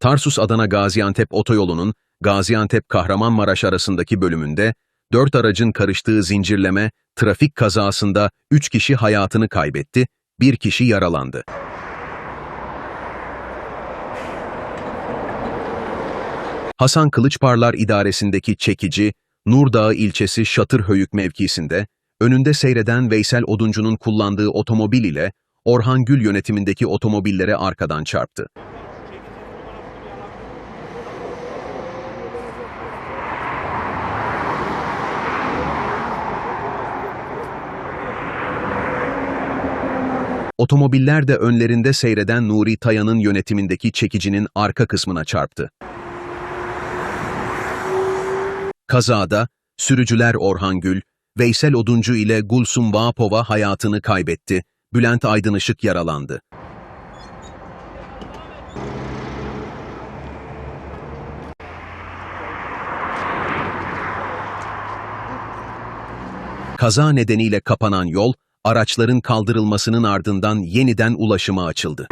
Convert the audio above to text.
Tarsus-Adana-Gaziantep otoyolunun Gaziantep-Kahramanmaraş arasındaki bölümünde dört aracın karıştığı zincirleme trafik kazasında üç kişi hayatını kaybetti, bir kişi yaralandı. Hasan Kılıçparlar idaresindeki çekici, Nurdağı ilçesi Şatırhöyük mevkisinde, önünde seyreden Veysel Oduncu'nun kullandığı otomobil ile Orhan Gül yönetimindeki otomobillere arkadan çarptı. Otomobiller de önlerinde seyreden Nuri Tayan'ın yönetimindeki çekicinin arka kısmına çarptı. Kazada sürücüler Orhan Gül, Veysel Oduncu ile Gulsum Vapova hayatını kaybetti, Bülent Aydınışık yaralandı. Kaza nedeniyle kapanan yol, araçların kaldırılmasının ardından yeniden ulaşıma açıldı.